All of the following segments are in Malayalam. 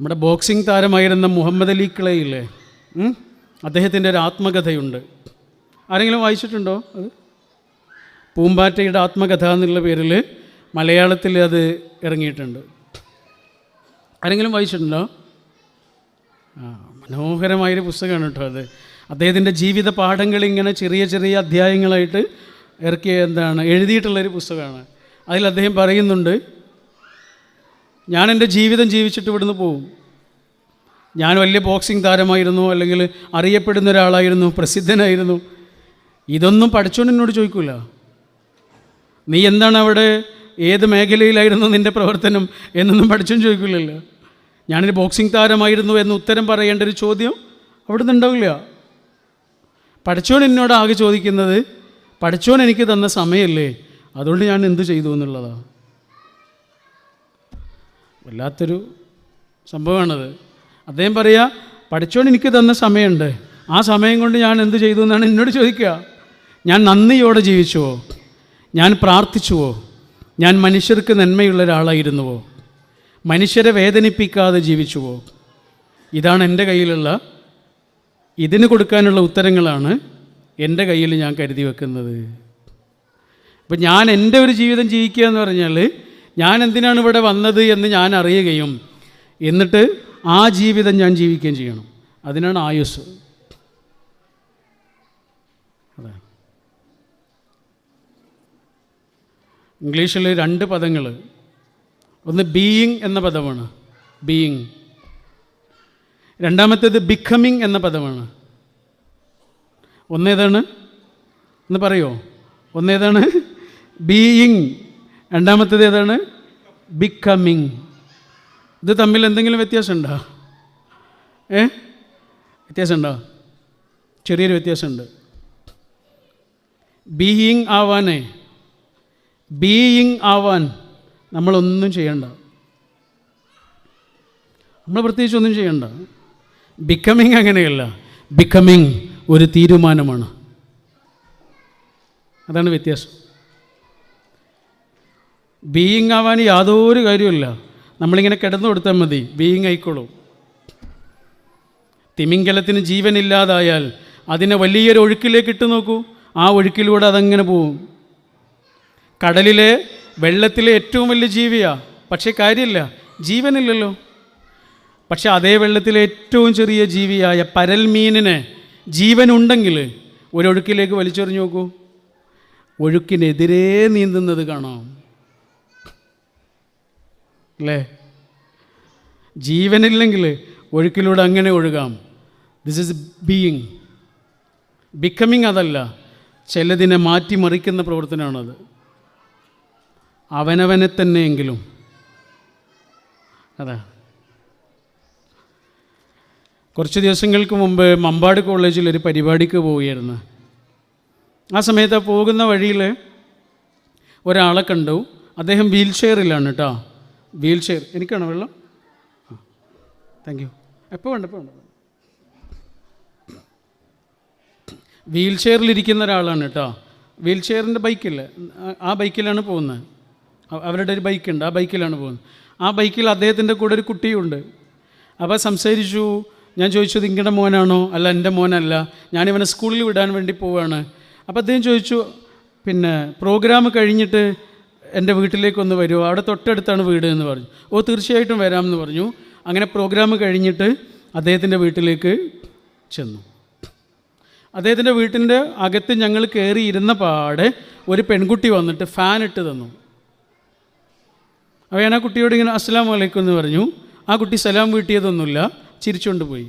നമ്മുടെ ബോക്സിംഗ് താരമായിരുന്ന മുഹമ്മദ് അലി ക്ലേയില്ലേ? അദ്ദേഹത്തിന്റെ ഒരു ആത്മകഥയുണ്ട്. ആരെങ്കിലും വായിച്ചിട്ടുണ്ടോ അത്? പൂമ്പാറ്റയുടെ ആത്മകഥ എന്നുള്ള പേരിൽ മലയാളത്തിൽ അത് ഇറങ്ങിയിട്ടുണ്ട്. ആരെങ്കിലും വായിച്ചിട്ടുണ്ടോ? ആ മനോഹരമായൊരു പുസ്തകമാണ് കേട്ടോ അത്. അദ്ദേഹത്തിന്റെ ജീവിത പാഠങ്ങൾ ഇങ്ങനെ ചെറിയ ചെറിയ അധ്യായങ്ങളായിട്ട് ഇറക്കിയ എന്താണ് എഴുതിയിട്ടുള്ളൊരു പുസ്തകമാണ്. അതിൽ അദ്ദേഹം പറയുന്നുണ്ട് ഞാൻ എന്റെ ജീവിതം ജീവിച്ചിട്ട് ഇവിടുന്ന് പോവും. ഞാൻ വലിയ ബോക്സിംഗ് താരമായിരുന്നു അല്ലെങ്കിൽ അറിയപ്പെടുന്ന ഒരാളായിരുന്നു പ്രസിദ്ധനായിരുന്നു. ഇതൊന്നും പഠിച്ചുകൊണ്ട് എന്നോട് ചോദിക്കൂല. നീ എന്താണ് അവിടെ ഏത് മേഖലയിലായിരുന്നു നിന്റെ പ്രവർത്തനം എന്നൊന്നും പഠിച്ചും ചോദിക്കില്ലല്ലോ ഞാനൊരു ബോക്സിംഗ് താരമായിരുന്നു എന്ന് ഉത്തരം പറയേണ്ട ഒരു ചോദ്യം അവിടുന്ന് ഉണ്ടാവില്ല. പഠിച്ചോൻ എന്നോട് ആകെ ചോദിക്കുന്നത് പഠിച്ചോൻ എനിക്ക് തന്ന സമയമല്ലേ അതുകൊണ്ട് ഞാൻ എന്ത് ചെയ്തു എന്നുള്ളതാണ് വല്ലാത്തൊരു സംഭവമാണത്. അദ്ദേഹം പറയുക പഠിച്ചോണ്ട് എനിക്ക് തന്ന സമയമുണ്ട്. ആ സമയം കൊണ്ട് ഞാൻ എന്ത് ചെയ്തു എന്നാണ് എന്നോട് ചോദിക്കുക. ഞാൻ നന്ദിയോടെ ജീവിച്ചുവോ? ഞാൻ പ്രാർത്ഥിച്ചുവോ? ഞാൻ മനുഷ്യർക്ക് നന്മയുള്ള ഒരാളായിരുന്നുവോ? മനുഷ്യരെ വേദനിപ്പിക്കാതെ ജീവിച്ചുവോ? ഇതാണ് എന്റെ കയ്യിലുള്ള ഇതിന് കൊടുക്കാനുള്ള ഉത്തരങ്ങളാണ് എന്റെ കയ്യിൽ ഞാൻ കരുതി വെക്കുന്നത്. അപ്പം ഞാൻ എന്റെ ഒരു ജീവിതം ജീവിക്കുക എന്ന് പറഞ്ഞാൽ ഞാൻ എന്തിനാണ് ഇവിടെ വന്നത് എന്ന് ഞാൻ അറിയുകയും എന്നിട്ട് ആ ജീവിതം ഞാൻ ജീവിക്കുകയും ചെയ്യണം. അതിനാണ് ആയുസ്. അതെ. ഇംഗ്ലീഷിൽ രണ്ട് പദങ്ങൾ ഒന്ന് ബീയിങ് എന്ന പദമാണ്. ബീയിങ് രണ്ടാമത്തേത് ബിക്കമിങ് എന്ന പദമാണ്. ഒന്നേതാണ്? ഒന്ന് പറയുമോ ഒന്നേതാണ്? ബീയിങ് രണ്ടാമത്തേത് ഏതാണ്? ബിക്കമിങ് ഇത് തമ്മിൽ എന്തെങ്കിലും വ്യത്യാസമുണ്ടോ? ഏ? വ്യത്യാസമുണ്ടോ? ചെറിയൊരു വ്യത്യാസമുണ്ട്. ബീയിങ് ആവാനേ ബീയിങ് ആവാൻ നമ്മളൊന്നും ചെയ്യണ്ട. നമ്മൾ പ്രത്യേകിച്ച് ഒന്നും ചെയ്യണ്ട. ബിക്കമിങ് അങ്ങനെയല്ല. ബിക്കമിങ് ഒരു തീരുമാനമാണ്. അതാണ് വ്യത്യാസം. ബീയിങ് ആവാൻ യാതൊരു കാര്യമില്ല നമ്മളിങ്ങനെ കിടന്നു കൊടുത്താൽ മതി. ബീയിങ് ആയിക്കോളും. തിമിംഗലത്തിന് ജീവനില്ലാതായാൽ അതിനെ വലിയൊരു ഒഴുക്കിലേക്ക് ഇട്ട് നോക്കൂ. ആ ഒഴുക്കിലൂടെ അതങ്ങനെ പോവും. കടലിലെ വെള്ളത്തിലെ ഏറ്റവും വലിയ ജീവിയാണ് പക്ഷേ കാര്യമില്ല. ജീവനില്ലല്ലോ. പക്ഷേ അതേ വെള്ളത്തിലെ ഏറ്റവും ചെറിയ ജീവിയായ പരൽമീനിന് ജീവനുണ്ടെങ്കിൽ ഒരൊഴുക്കിലേക്ക് വലിച്ചെറിഞ്ഞു നോക്കൂ. ഒഴുക്കിനെതിരെ നീന്തുന്നത് കാണാം. അല്ലേ ജീവനില്ലെങ്കിൽ ഒഴുക്കിലൂടെ അങ്ങനെ ഒഴുകാം. ദിസ് ഇസ് ബീയിങ് ബിക്കമിങ് അതല്ല. ചിലതിനെ മാറ്റിമറിക്കുന്ന പ്രവർത്തനമാണത്. അവനവനെ തന്നെയെങ്കിലും അതാ. കുറച്ച് ദിവസങ്ങൾക്ക് മുമ്പ് മമ്പാട് കോളേജിൽ ഒരു പരിപാടിക്ക് പോവുകയായിരുന്നു. ആ സമയത്ത് പോകുന്ന വഴിയിൽ ഒരാളെ കണ്ടു. അദ്ദേഹം വീൽ ചെയറിലാണ് കേട്ടോ. Wheelchair. എനിക്കാണോ വെള്ളം? ആ. താങ്ക് യു എപ്പോൾ വേണ്ട എപ്പോൾ വേണ്ട? വീൽ ചെയറിലിരിക്കുന്ന ഒരാളാണ് കേട്ടോ. വീൽ ചെയറിന്റെ ബൈക്കില്ലേ? ആ- ബൈക്കിലാണ് പോകുന്നത്. അവരുടെ ഒരു ബൈക്കുണ്ട്. ആ ബൈക്കിലാണ് പോകുന്നത്. ആ ബൈക്കിൽ അദ്ദേഹത്തിന്റെ കൂടെ ഒരു കുട്ടിയുണ്ട്. അപ്പോൾ സംസാരിച്ചു ഞാൻ ചോദിച്ചു ഇത് മോനാണോ? അല്ല എന്റെ മോനല്ല. ഞാനിവനെ സ്കൂളിൽ വിടാൻ വേണ്ടി പോവാണ്. അപ്പോൾ അദ്ദേഹം ചോദിച്ചു പിന്നെ പ്രോഗ്രാം കഴിഞ്ഞിട്ട് എന്റെ വീട്ടിലേക്കൊന്ന് വരുമോ അവിടെ തൊട്ടടുത്താണ് വീട് എന്ന് പറഞ്ഞു. ഓ തീർച്ചയായിട്ടും വരാമെന്ന് പറഞ്ഞു. അങ്ങനെ പ്രോഗ്രാം കഴിഞ്ഞിട്ട് അദ്ദേഹത്തിന്റെ വീട്ടിലേക്ക് ചെന്നു. അദ്ദേഹത്തിന്റെ വീട്ടിന്റെ അകത്ത് ഞങ്ങൾ കയറി ഇരുന്ന പാടെ ഒരു പെൺകുട്ടി വന്നിട്ട് ഫാൻ ഇട്ട് തന്നു. അപ്പോൾ ഞാൻ ആ കുട്ടിയോട് ഇങ്ങനെ അസ്സലാം വലൈക്കും എന്ന് പറഞ്ഞു. ആ കുട്ടി സലാം വീട്ടിയതൊന്നുമില്ല ചിരിച്ചുകൊണ്ട് പോയി.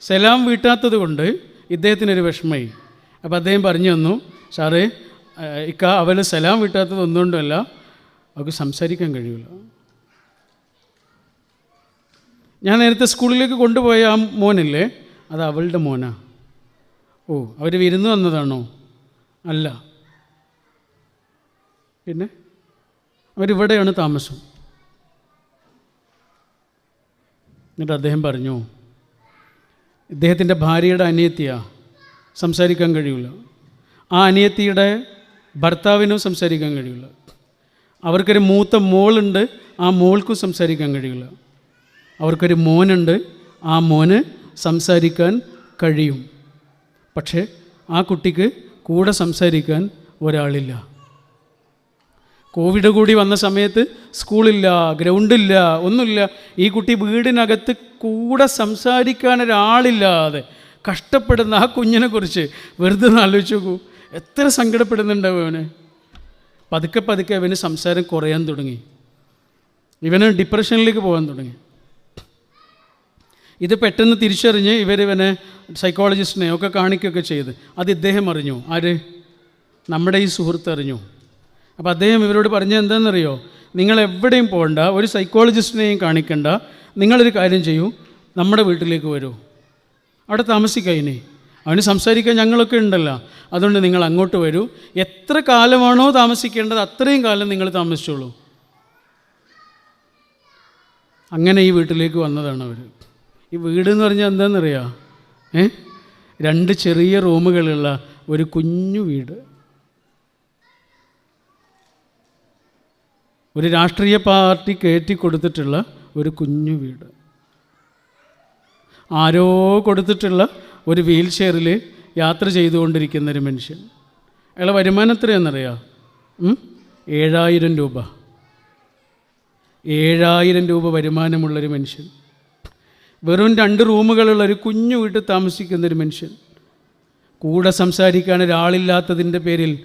സലാം വീട്ടാത്തത് കൊണ്ട് ഇദ്ദേഹത്തിനൊരു വിഷമമായി. അപ്പോൾ അദ്ദേഹം പറഞ്ഞു തന്നു സാറേ ഇക്ക അവൾ സലാം കിട്ടാത്തത് ഒന്നുകൊണ്ടല്ല അവർക്ക് സംസാരിക്കാൻ കഴിയില്ല ഞാൻ നേരത്തെ സ്കൂളിലേക്ക് കൊണ്ടുപോയ ആ മോനല്ലേ അത് അവളുടെ മോനാ. ഓ അവർ വിരുന്ന് വന്നതാണോ? അല്ല. പിന്നെ? അവരിവിടെയാണ് താമസം. എന്നിട്ട് അദ്ദേഹം പറഞ്ഞു ഇദ്ദേഹത്തിന്റെ ഭാര്യയുടെ അനിയത്തിയാ. സംസാരിക്കാൻ കഴിയില്ല ആ അനിയത്തിയുടെ ഭർത്താവിനും സംസാരിക്കാൻ കഴിയില്ല. അവർക്കൊരു മൂത്ത മോളുണ്ട് ആ മോൾക്കും സംസാരിക്കാൻ കഴിയില്ല. അവർക്കൊരു മോനുണ്ട് ആ മോന് സംസാരിക്കാൻ കഴിയും. പക്ഷേ ആ കുട്ടിക്ക് കൂടെ സംസാരിക്കാൻ ഒരാളില്ല. കോവിഡ് കൂടി വന്ന സമയത്ത് സ്കൂളില്ല ഗ്രൗണ്ടില്ല ഒന്നുമില്ല. ഈ കുട്ടി വീടിനകത്ത് കൂടെ സംസാരിക്കാൻ ഒരാളില്ലാതെ കഷ്ടപ്പെടുന്ന ആ കുഞ്ഞിനെക്കുറിച്ച് വെറുതെ ഒന്ന് ആലോചിച്ച് നോക്കൂ. എത്ര സങ്കടപ്പെടുന്നുണ്ടാവും അവന്? പതുക്കെ പതുക്കെ അവന് സംസാരം കുറയാൻ തുടങ്ങി. ഇവന് ഡിപ്രഷനിലേക്ക് പോകാൻ തുടങ്ങി. ഇത് പെട്ടെന്ന് തിരിച്ചറിഞ്ഞ് ഇവരിവനെ സൈക്കോളജിസ്റ്റിനെ ഒക്കെ കാണിക്കുകയൊക്കെ ചെയ്ത്. അത് ഇദ്ദേഹം അറിഞ്ഞു. ആര്? നമ്മുടെ ഈ സുഹൃത്ത് അറിഞ്ഞു. അപ്പോൾ അദ്ദേഹം ഇവരോട് പറഞ്ഞത് എന്താണെന്നറിയോ? നിങ്ങൾ എവിടെയും പോകണ്ട ഒരു സൈക്കോളജിസ്റ്റിനെയും കാണിക്കണ്ട. നിങ്ങളൊരു കാര്യം ചെയ്യൂ നമ്മുടെ വീട്ടിലേക്ക് വരൂ. അവിടെ താമസിക്കുക ഇനി. അവന് സംസാരിക്കാൻ ഞങ്ങളൊക്കെ ഉണ്ടല്ലോ. അതുകൊണ്ട് നിങ്ങൾ അങ്ങോട്ട് വരൂ. എത്ര കാലമാണോ താമസിക്കേണ്ടത് അത്രയും കാലം നിങ്ങൾ താമസിച്ചോളൂ. അങ്ങനെ ഈ വീട്ടിലേക്ക് വന്നതാണ് അവർ ഈ വീട് എന്ന് പറഞ്ഞാൽ എന്താണെന്നറിയാം ഏ? രണ്ട് ചെറിയ റൂമുകളുള്ള ഒരു കുഞ്ഞു വീട്. ഒരു രാഷ്ട്രീയ പാർട്ടി കയറ്റി കൊടുത്തിട്ടുള്ള ഒരു കുഞ്ഞു വീട്. ആരോ കൊടുത്തിട്ടുള്ള ഒരു വീൽ ചെയറിൽ യാത്ര ചെയ്തുകൊണ്ടിരിക്കുന്ന ഒരു മനുഷ്യൻ. അയാളെ വരുമാനം എത്രയാണെന്നറിയാം? ഏഴായിരം രൂപ. ഏഴായിരം രൂപ വരുമാനമുള്ളൊരു മനുഷ്യൻ. വെറും രണ്ട് റൂമുകളുള്ള ഒരു കുഞ്ഞു വീട്ടിൽ താമസിക്കുന്ന ഒരു മനുഷ്യൻ. കൂടെ സംസാരിക്കാൻ ഒരാളില്ലാത്തതിന്റെ പേരിൽ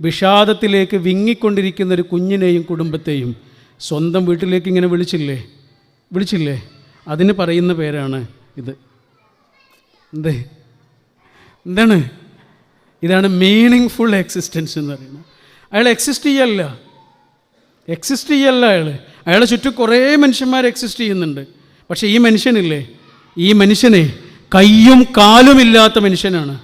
വിഷാദത്തിലേക്ക് വിങ്ങിക്കൊണ്ടിരിക്കുന്ന ഒരു കുഞ്ഞിനെയും കുടുംബത്തെയും സ്വന്തം വീട്ടിലേക്ക് ഇങ്ങനെ വിളിച്ചില്ലേ? വിളിച്ചില്ലേ? അതിന് പറയുന്ന പേരാണ് ഇത്. എന്തേ? എന്താണ്? ഇതാണ് മീനിങ് ഫുൾ എക്സിസ്റ്റൻസ് എന്ന് പറയുന്നത്. അയാൾ എക്സിസ്റ്റ് ചെയ്യല്ല. എക്സിസ്റ്റ് ചെയ്യല്ല അയാൾ അയാളെ ചുറ്റും കുറേ മനുഷ്യന്മാർ എക്സിസ്റ്റ് ചെയ്യുന്നുണ്ട്. പക്ഷേ ഈ മനുഷ്യനില്ലേ? ഈ മനുഷ്യനെ കയ്യും കാലും ഇല്ലാത്ത മനുഷ്യനാണ്.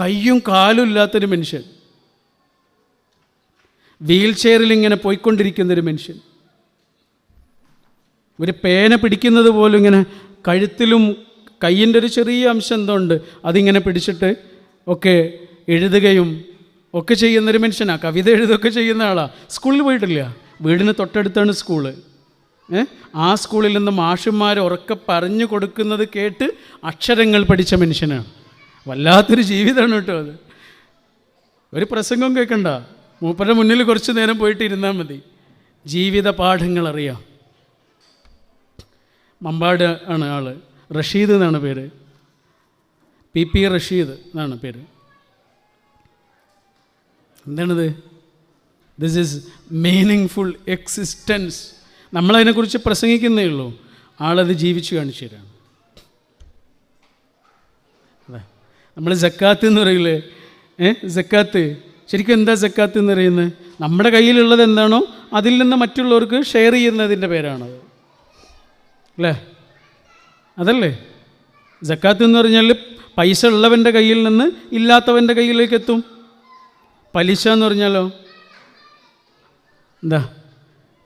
കയ്യും കാലും ഇല്ലാത്തൊരു മനുഷ്യൻ. വീൽ ചെയറിൽ ഇങ്ങനെ പോയിക്കൊണ്ടിരിക്കുന്നൊരു മനുഷ്യൻ. ഒരു പേന പിടിക്കുന്നത് പോലും ഇങ്ങനെ കഴുത്തിലും കയ്യിന്റെ ഒരു ചെറിയ അംശം എന്തുണ്ട് അതിങ്ങനെ പിടിച്ചിട്ട് ഒക്കെ എഴുതുകയും ഒക്കെ ചെയ്യുന്നൊരു മനുഷ്യനാണ് കവിത എഴുതുകയൊക്കെ ചെയ്യുന്ന ആളാണ് സ്കൂളിൽ പോയിട്ടില്ല. വീടിന് തൊട്ടടുത്താണ് സ്കൂൾ. ആ സ്കൂളിൽ നിന്ന് മാഷന്മാർ ഉറക്കെ പറഞ്ഞു കൊടുക്കുന്നത് കേട്ട് അക്ഷരങ്ങൾ പഠിച്ച മനുഷ്യനാണ് വല്ലാത്തൊരു ജീവിതമാണ് കേട്ടോ അത്. ഒരു പ്രസംഗം കേൾക്കണ്ട മൂപ്പരുടെ മുന്നിൽ കുറച്ച് നേരം പോയിട്ട് ഇരുന്നാൽ മതി. ജീവിത പാഠങ്ങൾ അറിയാം. മമ്പാട് ആണ് ആൾ റഷീദ് എന്നാണ് പേര്. പി പി റഷീദ് എന്നാണ് പേര്. എന്താണിത്? This is meaning full existence നമ്മളതിനെക്കുറിച്ച് പ്രസംഗിക്കുന്നേ ഉള്ളൂ. ആളത് ജീവിച്ചു കാണിച്ചു തരാണ്. അതെ. നമ്മൾ ജക്കാത്ത് എന്ന് പറയില്ലേ ഏ? ജക്കാത്ത് ശരിക്കും എന്താ ജക്കാത്ത് എന്ന് പറയുന്നത്? നമ്മുടെ കയ്യിലുള്ളത് എന്താണോ അതിൽ നിന്ന് മറ്റുള്ളവർക്ക് ഷെയർ ചെയ്യുന്നതിന്റെ പേരാണത്. അല്ലേ അതല്ലേ? ജക്കാത്ത് എന്ന് പറഞ്ഞാൽ പൈസ ഉള്ളവന്റെ കയ്യിൽ നിന്ന് ഇല്ലാത്തവന്റെ കയ്യിലേക്ക് എത്തും. പലിശ എന്ന് പറഞ്ഞാലോ? എന്താ?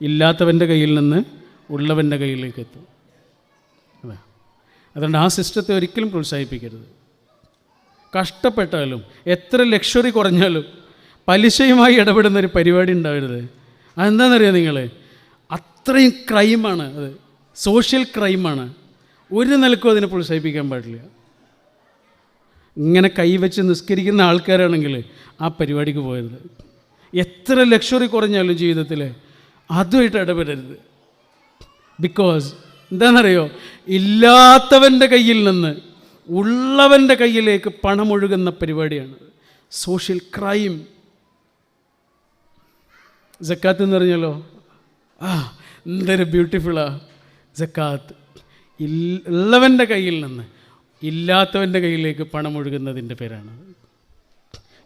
ഇല്ലാത്തവന്റെ കയ്യിൽ നിന്ന് ഉള്ളവന്റെ കയ്യിലേക്ക് എത്തും. അതെ. അതുകൊണ്ട് ആ സിസ്റ്റത്തെ ഒരിക്കലും പ്രോത്സാഹിപ്പിക്കരുത്. കഷ്ടപ്പെട്ടാലും എത്ര ലക്ഷറി കുറഞ്ഞാലും പലിശയുമായി ഇടപെടുന്ന ഒരു പരിപാടി ഉണ്ടാവരുത്. അതെന്താണെന്നറിയാം നിങ്ങൾ അത്രയും ക്രൈമാണ് അത്. സോഷ്യൽ ക്രൈമാണ്. ഒരു നിലക്കും അതിനെ പ്രോത്സാഹിപ്പിക്കാൻ പാടില്ല. ഇങ്ങനെ കൈവച്ച് നിസ്കരിക്കുന്ന ആൾക്കാരാണെങ്കിൽ ആ പരിപാടിക്ക് പോയത്. എത്ര ലക്ഷറി കുറഞ്ഞാലും ജീവിതത്തിൽ അതുമായിട്ട് ഇടപെടരുത്. ബിക്കോസ് എന്താണെന്നറിയോ? ഇല്ലാത്തവന്റെ കയ്യിൽ നിന്ന് ഉള്ളവന്റെ കയ്യിലേക്ക് പണമൊഴുകുന്ന പരിപാടിയാണ്. സോഷ്യൽ ക്രൈം ജക്കാത്ത് എന്ന് പറഞ്ഞല്ലോ ആ എന്തൊരു ബ്യൂട്ടിഫുള്ളാ ജക്കാത്ത്. ഉള്ളവന്റെ കയ്യിൽ നിന്ന് ഇല്ലാത്തവന്റെ കയ്യിലേക്ക് പണം ഒഴുകുന്നതിന്റെ പേരാണ്.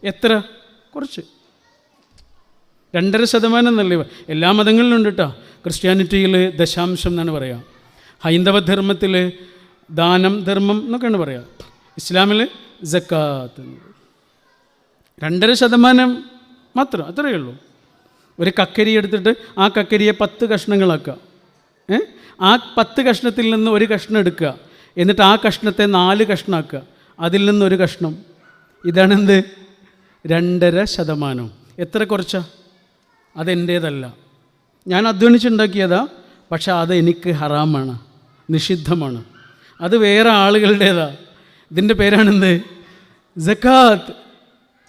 എത്ര? കുറച്ച്. രണ്ടര ശതമാനം എന്നല്ലേ എല്ലാ മതങ്ങളിലും ഉണ്ട് കേട്ടോ ക്രിസ്ത്യാനിറ്റിയിൽ ദശാംശം എന്നാണ് പറയുക ഹൈന്ദവ ധർമ്മത്തിൽ ദാനം ധർമ്മം എന്നൊക്കെയാണ് പറയുക ഇസ്ലാമിൽ ജക്കാത്ത്. രണ്ടര ശതമാനം മാത്രം അത്രയേ ഉള്ളൂ. ഒരു കക്കരി എടുത്തിട്ട് ആ കക്കരിയെ പത്ത് കഷ്ണങ്ങളാക്കുക. ഏ? ആ പത്ത് കഷ്ണത്തിൽ നിന്ന് ഒരു കഷ്ണം എടുക്കുക. എന്നിട്ട് ആ കഷ്ണത്തെ നാല് കഷ്ണമാക്കുക അതിൽ നിന്ന് ഒരു കഷ്ണം. ഇതാണെന്ത്? രണ്ടര ശതമാനം. എത്ര കുറച്ചാ? അതെന്റേതല്ല. ഞാൻ അധ്വാനിച്ചുണ്ടാക്കിയതാ. പക്ഷെ അത് എനിക്ക് ഹറാമാണ്. നിഷിദ്ധമാണ്. അത് വേറെ ആളുകളുടേതാ. ഇതിന്റെ പേരാണെന്ത്? ജക്കാത്ത്.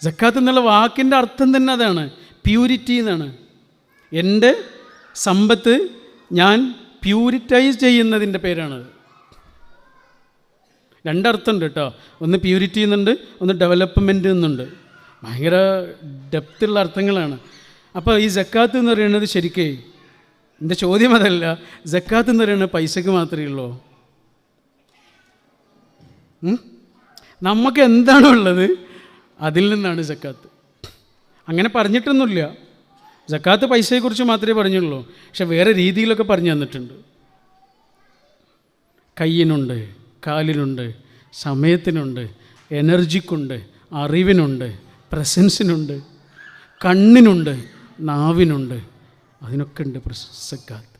ജക്കാത്ത് എന്നുള്ള വാക്കിന്റെ അർത്ഥം തന്നെ അതാണ്. പ്യൂരിറ്റി എന്നാണ്. എന്റെ സമ്പത്ത് ഞാൻ പ്യൂരിറ്റൈസ് ചെയ്യുന്നതിന്റെ പേരാണത് രണ്ടർത്ഥമുണ്ട് കേട്ടോ. ഒന്ന് പ്യൂരിറ്റി എന്നുണ്ട് ഒന്ന് ഡെവലപ്മെന്റ് എന്നുണ്ട്. ഭയങ്കര ഡെപ്തുള്ള അർത്ഥങ്ങളാണ്. അപ്പോൾ ഈ ജക്കാത്ത് എന്ന് പറയുന്നത് ശരിക്കേ എന്റെ ചോദ്യം അതല്ല. ജക്കാത്ത് എന്ന് പറയുന്നത് പൈസയ്ക്ക് മാത്രമേ ഉള്ളൂ? നമുക്ക് എന്താണോ ഉള്ളത് അതിൽ നിന്നാണ് ജക്കാത്ത് അങ്ങനെ പറഞ്ഞിട്ടൊന്നുമില്ല. ജക്കാത്ത് പൈസയെക്കുറിച്ച് മാത്രമേ പറഞ്ഞുള്ളൂ. പക്ഷെ വേറെ രീതിയിലൊക്കെ പറഞ്ഞു തന്നിട്ടുണ്ട്. കയ്യിനുണ്ട് കാലിനുണ്ട് സമയത്തിനുണ്ട് എനർജിക്കുണ്ട് അറിവിനുണ്ട് പ്രസൻസിനുണ്ട് കണ്ണിനുണ്ട് നാവിനുണ്ട്. അതിനൊക്കെ ഉണ്ട് പ്രസക്കാത്ത്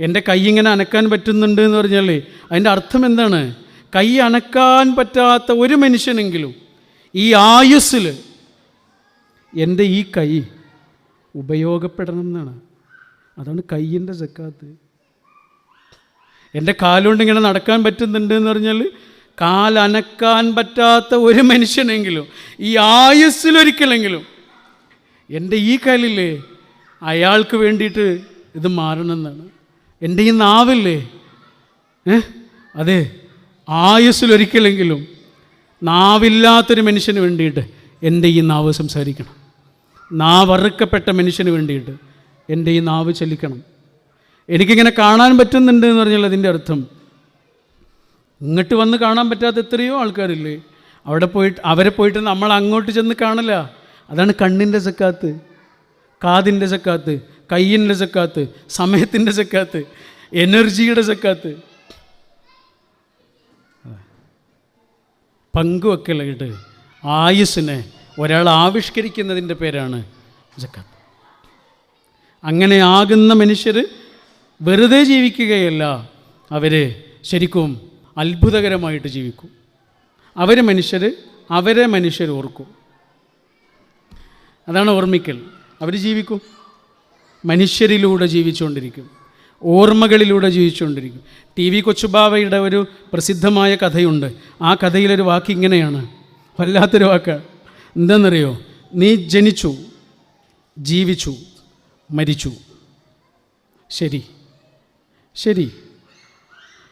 എന്റെ കൈ ഇങ്ങനെ അനക്കാൻ പറ്റുന്നുണ്ട് എന്ന് പറഞ്ഞാൽ അതിന്റെ അർത്ഥം എന്താണ്? കൈ അനക്കാൻ പറ്റാത്ത ഒരു മനുഷ്യനെങ്കിലും ഈ ആയുസ്സിൽ എന്റെ ഈ കൈ ഉപയോഗപ്പെടണം എന്നാണ് അതാണ് കയ്യിന്റെ സക്കാത്ത്. എന്റെ കാലുകൊണ്ട് ഇങ്ങനെ നടക്കാൻ പറ്റുന്നുണ്ട് എന്ന് പറഞ്ഞാൽ കാലനക്കാൻ പറ്റാത്ത ഒരു മനുഷ്യനെങ്കിലും ഈ ആയുസ്സിലൊരിക്കലെങ്കിലും എന്റെ ഈ കാലില്ലേ അയാൾക്ക് വേണ്ടിയിട്ട് ഇത് മാറണം എന്നാണ് എന്റെ ഈ നാവില്ലേ അതെ ആയുസ്സിലൊരിക്കലെങ്കിലും നാവില്ലാത്തൊരു മനുഷ്യന് വേണ്ടിയിട്ട് എന്റെ ഈ നാവ് സംസാരിക്കണം. നാവറുക്കപ്പെട്ട മനുഷ്യന് വേണ്ടിയിട്ട് എന്റെ ഈ നാവ് ചലിക്കണം. എനിക്കിങ്ങനെ കാണാൻ പറ്റുന്നുണ്ട് എന്ന് പറഞ്ഞാൽ അതിന്റെ അർത്ഥം ഇങ്ങോട്ട് വന്ന് കാണാൻ പറ്റാത്ത എത്രയോ ആൾക്കാരില്ലേ? അവിടെ പോയിട്ട് അവരെ പോയിട്ട് നമ്മൾ അങ്ങോട്ട് ചെന്ന് കാണില്ല അതാണ് കണ്ണിന്റെ സക്കാത്ത് കാതിന്റെ സക്കാത്ത് കയ്യിന്റെ സക്കാത്ത് സമയത്തിന്റെ സക്കാത്ത് എനർജിയുടെ സക്കാത്ത്. പങ്കുവെക്കലായിട്ട് ആയുസ്സിനെ ഒരാൾ ആവിഷ്കരിക്കുന്നതിന്റെ പേരാണ് ജക്കാത്ത്. അങ്ങനെ ആകുന്ന മനുഷ്യർ വെറുതെ ജീവിക്കുകയല്ല അവർ ശരിക്കും അത്ഭുതകരമായിട്ട് ജീവിക്കും. അവർ മനുഷ്യർ അവരെ മനുഷ്യർ ഓർക്കും. അതാണ് ഓർമ്മിക്കൽ. അവർ ജീവിക്കും. മനുഷ്യരിലൂടെ ജീവിച്ചുകൊണ്ടിരിക്കും. ഓർമ്മകളിലൂടെ ജീവിച്ചുകൊണ്ടിരിക്കും. ടി വി കൊച്ചുബാവയുടെ ഒരു പ്രസിദ്ധമായ കഥയുണ്ട്. ആ കഥയിലൊരു വാക്ക് ഇങ്ങനെയാണ്. വല്ലാത്തൊരു വാക്ക് എന്താണെന്നറിയോ നീ ജനിച്ചു ജീവിച്ചു മരിച്ചു. ശരി. ശരി.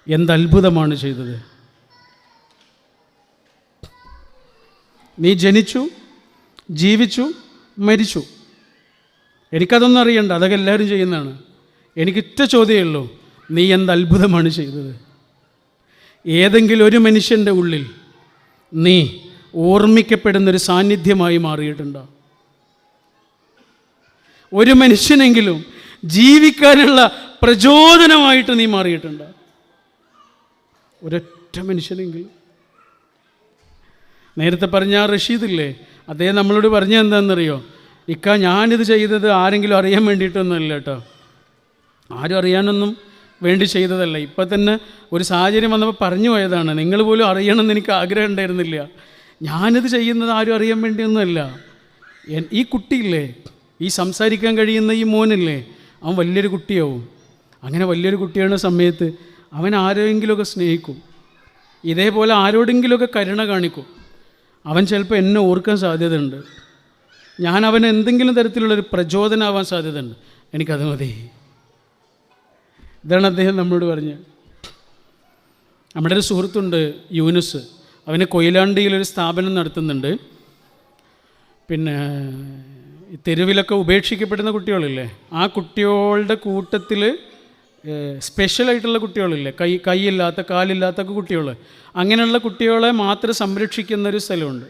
എന്തത്ഭുതമാണ് ചെയ്തത്? നീ ജനിച്ചു ജീവിച്ചു മരിച്ചു. എനിക്കതൊന്നും അറിയണ്ട. അതൊക്കെ എല്ലാവരും ചെയ്യുന്നതാണ്. എനിക്കിറ്റ ചോദ്യമേ ഉള്ളൂ. നീ എന്ത് അത്ഭുതമാണ് ചെയ്തത്? ഏതെങ്കിലും ഒരു മനുഷ്യന്റെ ഉള്ളിൽ നീ ഓർമ്മിക്കപ്പെടുന്നൊരു സാന്നിധ്യമായി മാറിയിട്ടുണ്ട്. ഒരു മനുഷ്യനെങ്കിലും ജീവിക്കാനുള്ള പ്രചോദനമായിട്ട് നീ മാറിയിട്ടുണ്ട്. ഒരൊറ്റ മനുഷ്യനെങ്കിലും. നേരത്തെ പറഞ്ഞ ആ റഷീദില്ലേ അദ്ദേഹം നമ്മളോട് പറഞ്ഞ എന്താണെന്നറിയോ? ഇക്ക ഞാനിത് ചെയ്തത് ആരെങ്കിലും അറിയാൻ വേണ്ടിയിട്ടൊന്നുമല്ല കേട്ടോ. ആരും അറിയാനൊന്നും വേണ്ടി ചെയ്തതല്ല. ഇപ്പം തന്നെ ഒരു സാഹചര്യം വന്നപ്പോൾ പറഞ്ഞു പോയതാണ് നിങ്ങൾ പോലും അറിയണമെന്ന് എനിക്ക് ആഗ്രഹം ഉണ്ടായിരുന്നില്ല. ഞാനിത് ചെയ്യുന്നത് ആരും അറിയാൻ വേണ്ടിയൊന്നുമല്ല. ഈ കുട്ടിയില്ലേ ഈ സംസാരിക്കാൻ കഴിയുന്ന ഈ മോനില്ലേ അവൻ വലിയൊരു കുട്ടിയാവും. അങ്ങനെ വലിയൊരു കുട്ടിയാണ് സമയത്ത് അവൻ ആരെങ്കിലുമൊക്കെ സ്നേഹിക്കും. ഇതേപോലെ ആരോടെങ്കിലുമൊക്കെ കരുണ കാണിക്കും. അവൻ ചിലപ്പോൾ എന്നെ ഓർക്കാൻ സാധ്യതയുണ്ട്. ഞാൻ അവന് എന്തെങ്കിലും തരത്തിലുള്ളൊരു പ്രചോദനമാവാൻ സാധ്യതയുണ്ട്. എനിക്കത് മതി. ഇതാണ് അദ്ദേഹം നമ്മളോട് പറഞ്ഞത്. നമ്മുടെ ഒരു സുഹൃത്തുണ്ട് യൂനുസ്. അവന് കൊയിലാണ്ടിയിലൊരു സ്ഥാപനം നടത്തുന്നുണ്ട്. പിന്നെ തെരുവിലൊക്കെ ഉപേക്ഷിക്കപ്പെടുന്ന കുട്ടികളില്ലേ? ആ കുട്ടികളുടെ കൂട്ടത്തിൽ സ്പെഷ്യലായിട്ടുള്ള കുട്ടികളില്ലേ? കൈ കൈയില്ലാത്ത കാലില്ലാത്ത കുട്ടികൾ അങ്ങനെയുള്ള കുട്ടികളെ മാത്രം സംരക്ഷിക്കുന്ന ഒരു സ്ഥലമുണ്ട്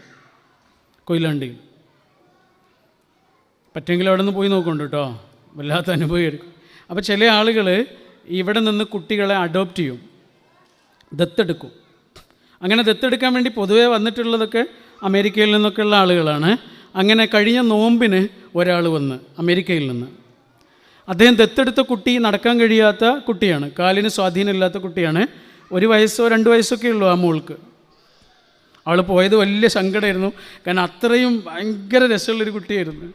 കൊയിലാണ്ടിയിൽ. പറ്റുമെങ്കിൽ അവിടെ നിന്ന് പോയി നോക്കുന്നുണ്ട് കേട്ടോ വല്ലാത്ത അനുഭവമായിരിക്കും. അപ്പോൾ ചില ആളുകൾ ഇവിടെ നിന്ന് കുട്ടികളെ അഡോപ്റ്റ് ചെയ്യും. ദത്തെടുക്കും. അങ്ങനെ ദത്തെടുക്കാൻ വേണ്ടി പൊതുവേ വന്നിട്ടുള്ളതൊക്കെ അമേരിക്കയിൽ നിന്നൊക്കെയുള്ള ആളുകളാണ്. അങ്ങനെ കഴിഞ്ഞ നോമ്പിന് ഒരാൾ വന്ന് അമേരിക്കയിൽ നിന്ന്. അദ്ദേഹം ദത്തെടുത്ത കുട്ടി നടക്കാൻ കഴിയാത്ത കുട്ടിയാണ്. കാലിന് സ്വാധീനമില്ലാത്ത കുട്ടിയാണ്. ഒരു വയസ്സോ രണ്ട് വയസ്സൊക്കെ ഉള്ളൂ ആ മോൾക്ക്. അവൾ പോയത് വലിയ സങ്കടമായിരുന്നു. കാരണം അത്രയും ഭയങ്കര രസമുള്ളൊരു കുട്ടിയായിരുന്നു.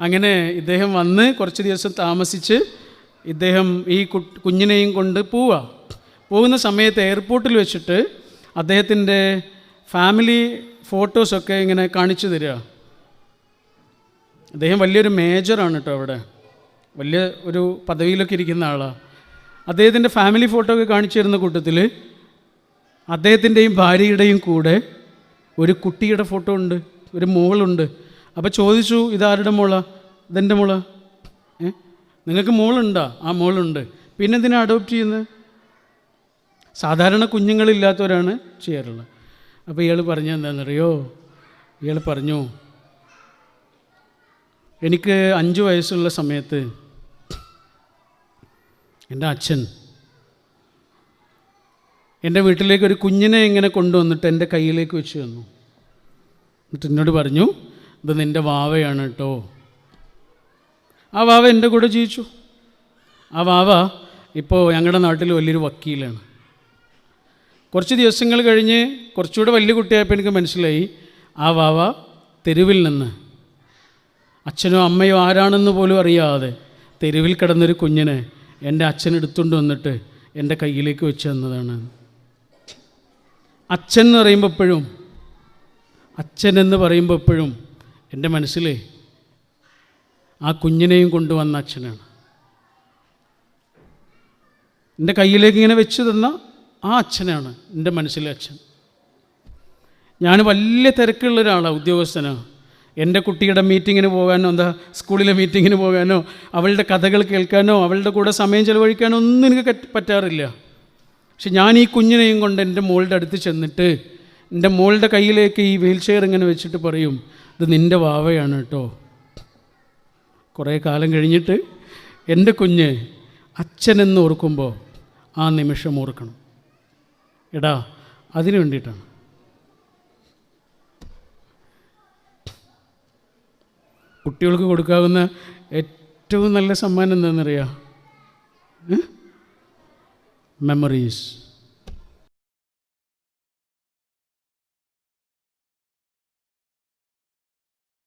അങ്ങനെ ഇദ്ദേഹം വന്ന് കുറച്ച് ദിവസം താമസിച്ച് ഇദ്ദേഹം ഈ കുഞ്ഞിനെയും കൊണ്ട് പോവുക പോകുന്ന സമയത്ത് എയർപോർട്ടിൽ വെച്ചിട്ട് അദ്ദേഹത്തിന്റെ ഫാമിലി ഫോട്ടോസൊക്കെ ഇങ്ങനെ കാണിച്ചു തരിക. അദ്ദേഹം വലിയൊരു മേജറാണ് കേട്ടോ അവിടെ. വലിയ ഒരു പദവിയിലൊക്കെ ഇരിക്കുന്ന ആളാണ് അദ്ദേഹത്തിന്റെ ഫാമിലി ഫോട്ടോ ഒക്കെ കാണിച്ചു തരുന്ന കൂട്ടത്തിൽ അദ്ദേഹത്തിന്റെയും ഭാര്യയുടെയും കൂടെ ഒരു കുട്ടിയുടെ ഫോട്ടോ ഉണ്ട് ഒരു മോളുണ്ട്. അപ്പോൾ ചോദിച്ചു ഇതാരുടെ മോളാ? ഇതെന്റെ മോളാ? ഏ? നിങ്ങൾക്ക് മോളുണ്ടോ? ആ മോളുണ്ട്. പിന്നെ എന്തിനാ അഡോപ്റ്റ് ചെയ്യുന്നത്? സാധാരണ കുഞ്ഞുങ്ങളില്ലാത്തവരാണ് ചെയ്യാറുള്ളത്. അപ്പോൾ ഇയാൾ പറഞ്ഞ എന്താണെന്നറിയോ ഇയാൾ പറഞ്ഞു എനിക്ക് അഞ്ച് വയസ്സുള്ള സമയത്ത് എന്റെ അച്ഛൻ എന്റെ വീട്ടിലേക്ക് ഒരു കുഞ്ഞിനെ ഇങ്ങനെ കൊണ്ടുവന്നിട്ട് എന്റെ കയ്യിലേക്ക് വെച്ച് തന്നു. എന്നിട്ട് എന്നോട് പറഞ്ഞു ഇത് നിന്റെ വാവയാണ് കേട്ടോ ആ വാവ എന്റെ കൂടെ ജീവിച്ചു. ആ വാവ ഇപ്പോൾ ഞങ്ങളുടെ നാട്ടിൽ വലിയൊരു വക്കീലാണ്. കുറച്ച് ദിവസങ്ങൾ കഴിഞ്ഞ് കുറച്ചുകൂടെ വലിയ കുട്ടിയായപ്പോൾ എനിക്ക് മനസ്സിലായി. ആ വാവ തെരുവിൽ നിന്ന്. അച്ഛനോ അമ്മയോ ആരാണെന്ന് പോലും അറിയാതെ തെരുവിൽ കിടന്നൊരു കുഞ്ഞിനെ എന്റെ അച്ഛൻ എടുത്തുകൊണ്ട് വന്നിട്ട് എന്റെ കയ്യിലേക്ക് വെച്ച് തന്നതാണ്. അച്ഛൻ എന്ന് പറയുമ്പോൾ എപ്പോഴും അച്ഛൻ എന്ന് പറയുമ്പോൾ എപ്പോഴും എന്റെ മനസ്സിൽ ആ കുഞ്ഞിനെയും കൊണ്ടുവന്ന അച്ഛനാണ്. എന്റെ കയ്യിലേക്ക് ഇങ്ങനെ വെച്ച് തന്ന ആ അച്ഛനാണ് എന്റെ മനസ്സിലെ അച്ഛൻ. ഞാൻ വലിയ തിരക്കുള്ള ഒരാളാണ് ഉദ്യോഗസ്ഥനാണ് എന്റെ കുട്ടിയുടെ മീറ്റിങ്ങിന് പോകാനോ എന്താ സ്കൂളിലെ മീറ്റിങ്ങിന് പോകാനോ അവളുടെ കഥകൾ കേൾക്കാനോ അവളുടെ കൂടെ സമയം ചിലവഴിക്കാനോ ഒന്നും എനിക്ക് പറ്റാറില്ല. പക്ഷെ ഞാൻ ഈ കുഞ്ഞിനെയും കൊണ്ട് എന്റെ മോളുടെ അടുത്ത് ചെന്നിട്ട് എന്റെ മോളുടെ കയ്യിലേക്ക് ഈ വീൽ ചെയർ ഇങ്ങനെ വെച്ചിട്ട് പറയും ഇത് നിന്റെ വാവയാണ് കേട്ടോ. കുറേ കാലം കഴിഞ്ഞിട്ട് എന്റെ കുഞ്ഞ് അച്ഛനെന്ന് ഓർക്കുമ്പോൾ ആ നിമിഷം ഓർക്കണം. എടാ അതിനു വേണ്ടിയിട്ടാണ്. കുട്ടികൾക്ക് കൊടുക്കാവുന്ന ഏറ്റവും നല്ല സമ്മാനം എന്താണെന്നറിയാം? മെമ്മറീസ്